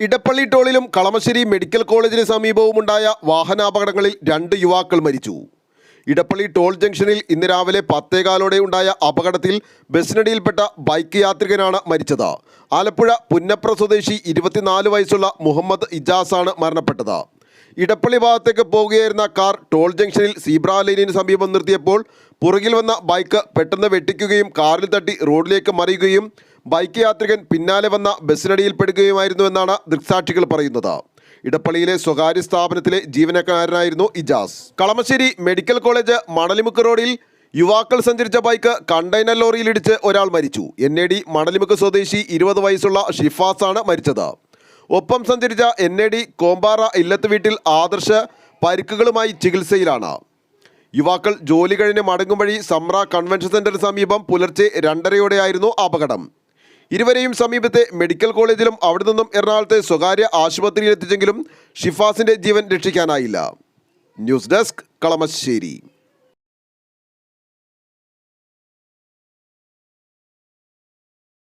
Edappally ടോളിലും Kalamassery medical കോളേജിന് സമീപവുമുണ്ടായ വാഹനാപകടങ്ങളിൽ രണ്ട് യുവാക്കൾ മരിച്ചു. ഇടപ്പള്ളി ടോൾ ജംഗ്ഷനിൽ ഇന്ന് രാവിലെ പത്തേകാലോടെ ഉണ്ടായ അപകടത്തിൽ ബസ്സിനടിയിൽപ്പെട്ട ബൈക്ക് യാത്രികനാണ് മരിച്ചത്. ആലപ്പുഴ പുന്നപ്ര സ്വദേശി ഇരുപത്തിനാല് വയസ്സുള്ള മുഹമ്മദ് ഇജാസാണ് മരണപ്പെട്ടത്. ഇടപ്പള്ളി ഭാഗത്തേക്ക് പോവുകയായിരുന്ന കാർ ടോൾ ജംഗ്ഷനിൽ സീബ്ര ലൈനിന് സമീപം നിർത്തിയപ്പോൾ പുറകിൽ വന്ന ബൈക്ക് പെട്ടെന്ന് വെട്ടിക്കുകയും കാറിൽ തട്ടി റോഡിലേക്ക് മറിയുകയും ബൈക്ക് യാത്രികൻ പിന്നാലെ വന്ന ബസ്സിനടിയിൽപ്പെടുകയുമായിരുന്നുവെന്നാണ് ദൃക്സാക്ഷികൾ പറയുന്നത്. ഇടപ്പള്ളിയിലെ സ്വകാര്യ സ്ഥാപനത്തിലെ ജീവനക്കാരനായിരുന്നു ഇജാസ്. കളമശ്ശേരി മെഡിക്കൽ കോളേജ് മണലിമുക്ക് റോഡിൽ യുവാക്കൾ സഞ്ചരിച്ച ബൈക്ക് കണ്ടെയ്നർ ലോറിയിലിടിച്ച് ഒരാൾ മരിച്ചു. എൻ എ ഡി മണലിമുക്ക് സ്വദേശി ഇരുപത് വയസ്സുള്ള ഷിഫാസാണ് മരിച്ചത്. ഒപ്പം സഞ്ചരിച്ച എൻ എ ഡി കോമ്പാറ ഇല്ലത്ത് വീട്ടിൽ ആദർശ പരിക്കുകളുമായി ചികിത്സയിലാണ്. യുവാക്കൾ ജോലി കഴിഞ്ഞ് മടങ്ങും വഴി സമ്ര കൺവെൻഷൻ സെന്ററിന് സമീപം പുലർച്ചെ രണ്ടരയോടെയായിരുന്നു അപകടം. ഇരുവരെയും സമീപത്തെ മെഡിക്കൽ കോളേജിലും അവിടെ നിന്നും എറണാകുളത്തെ സ്വകാര്യ ആശുപത്രിയിലെത്തിച്ചെങ്കിലും ഷിഫാസിന്റെ ജീവൻ രക്ഷിക്കാനായില്ല. News desk Kalamassery.